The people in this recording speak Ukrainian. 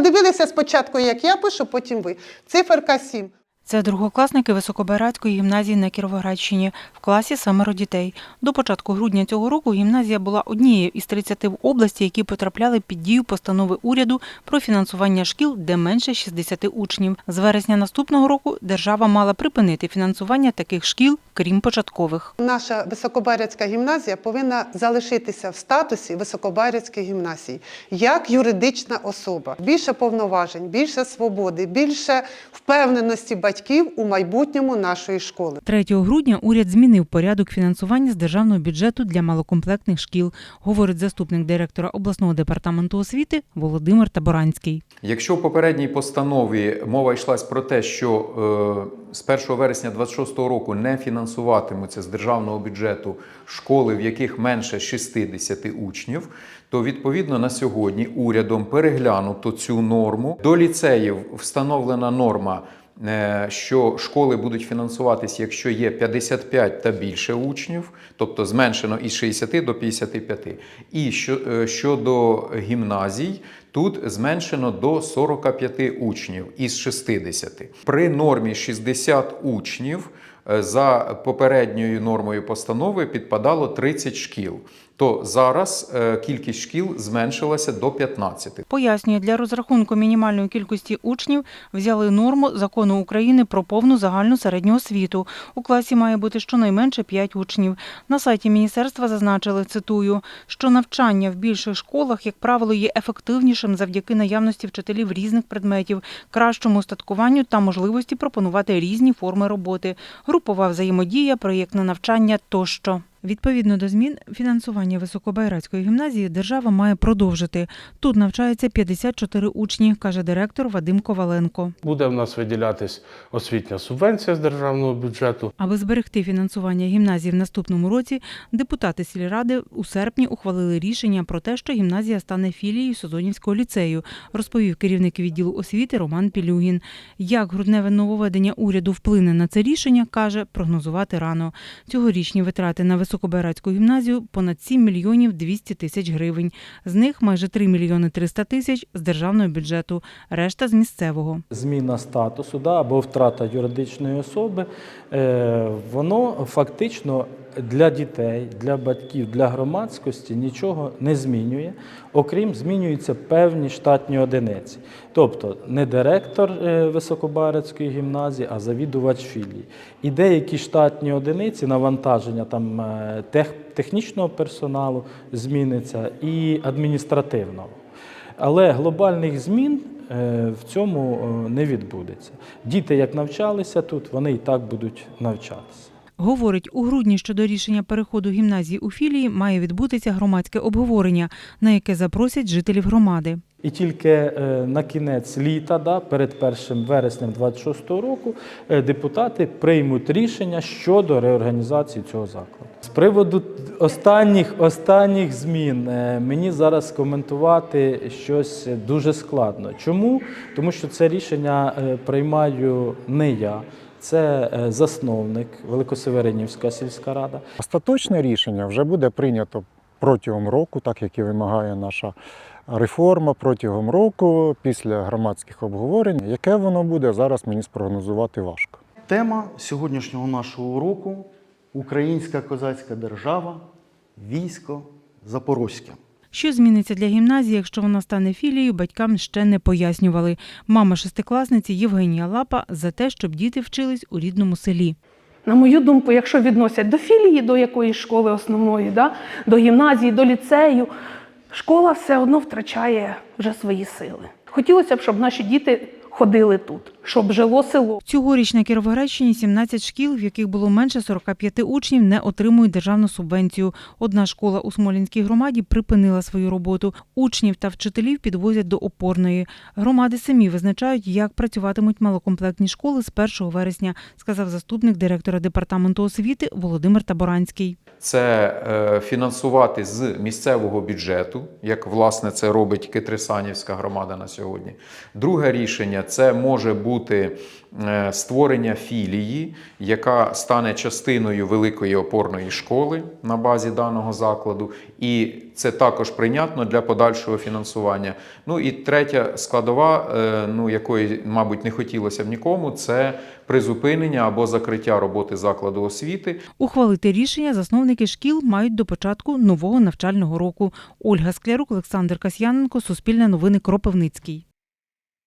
подивилися спочатку, як я пишу, потім ви. Циферка 7. Це другокласники Високобайрацької гімназії на Кіровоградщині. В класі семеро дітей. До початку грудня цього року гімназія була однією із 30 в області, які потрапляли під дію постанови уряду про фінансування шкіл, де менше 60 учнів. З вересня наступного року держава мала припинити фінансування таких шкіл, крім початкових. Наша Високобайрацька гімназія повинна залишитися в статусі Високобайрацької гімназії як юридична особа. Більше повноважень, більше свободи, більше впевненості батьків у майбутньому нашої школи. 3 грудня уряд змінив порядок фінансування з державного бюджету для малокомплектних шкіл, говорить заступник директора обласного департаменту освіти Володимир Таборанський. Якщо в попередній постанові мова йшлась про те, що е, з 1 вересня 2026 року не фінансуватимуться з державного бюджету школи, в яких менше 60 учнів, то відповідно на сьогодні урядом переглянуто цю норму. До ліцеїв встановлена норма. Е, Що школи будуть фінансуватись, якщо є 55 та більше учнів, тобто зменшено із 60 до 55. І що, е, щодо гімназій, Тут зменшено до 45 учнів із 60. При нормі 60 учнів е, за попередньою нормою постанови підпадало 30 шкіл. То зараз е, кількість шкіл зменшилася до 15. Пояснює, для розрахунку мінімальної кількості учнів взяли норму закону України про повну загальну середню освіту. У класі має бути щонайменше 5 учнів. На сайті міністерства зазначили, цитую, що навчання в більших школах, як правило, є ефективнішим завдяки наявності вчителів різних предметів, кращому устаткуванню та можливості пропонувати різні форми роботи, групова взаємодія, проєктне навчання тощо. Відповідно до змін, фінансування Високобайрацької гімназії держава має продовжити. Тут навчається 54 учні, каже директор Вадим Коваленко. Буде в нас виділятись освітня субвенція з державного бюджету. Аби зберегти фінансування гімназії в наступному році, депутати сільради у серпні ухвалили рішення про те, що гімназія стане філією Созонівського ліцею, розповів керівник відділу освіти Роман Пілюгін. Як грудневе нововведення уряду вплине на це рішення, каже, прогнозувати рано. Цьогорічні витрати на Високобайрацьку гімназію понад 7 мільйонів 200 тисяч гривень. З них майже 3 мільйони 300 тисяч з державного бюджету, решта з місцевого. зміна статусу да, або втрата юридичної особи, е, воно фактично для дітей, для батьків, для громадськості нічого не змінює, окрім змінюються певні штатні одиниці. Тобто не директор е, Високобарецької гімназії, а завідувач філії. І деякі штатні одиниці навантаження там е, тех, технічного персоналу зміниться і адміністративного. Але глобальних змін е, в цьому не відбудеться. Діти, як навчалися тут, вони і так будуть навчатися. Говорить, у грудні щодо рішення переходу гімназії у філії має відбутися громадське обговорення, на яке запросять жителів громади. І тільки е, на кінець літа, да, перед 1 вереснем 2026 року, е, депутати приймуть рішення щодо реорганізації цього закладу. З приводу останніх, останніх змін е, мені зараз коментувати щось дуже складно. Чому? Тому що це рішення приймаю не я. Це е, засновник Великосеверинівська сільська рада. Остаточне рішення вже буде прийнято протягом року, так як і вимагає наша реформа протягом року після громадських обговорень. Яке воно буде зараз мені спрогнозувати важко. Тема сьогоднішнього нашого уроку Українська козацька держава, військо Запорозьке. Що зміниться для гімназії, якщо вона стане філією, батькам ще не пояснювали. Мама шестикласниці Євгенія Лапа за те, щоб діти вчились у рідному селі. На мою думку, якщо відносять до філії, до якоїсь школи основної, да, до гімназії, до ліцею, школа все одно втрачає вже свої сили. Хотілося б, щоб наші діти ходили тут, щоб жило село. Цьогоріч на Кіровоградщині 17 шкіл, в яких було менше 45 учнів, не отримують державну субвенцію. Одна школа у Смолінській громаді припинила свою роботу. Учнів та вчителів підвозять до опорної. Громади самі визначають, як працюватимуть малокомплектні школи з 1 вересня, сказав заступник директора департаменту освіти Володимир Таборанський. Це е, фінансувати з місцевого бюджету, як власне це робить Китрисанівська громада на сьогодні. Друге рішення це може бути бути е, створення філії, яка стане частиною великої опорної школи на базі даного закладу, і це також прийнятно для подальшого фінансування. Ну і третя складова, е, ну якої, мабуть, не хотілося б нікому, це призупинення або закриття роботи закладу освіти. Ухвалити рішення засновники шкіл мають до початку нового навчального року. Ольга Склярук, Олександр Касьяненко, Суспільне новини Кропивницький.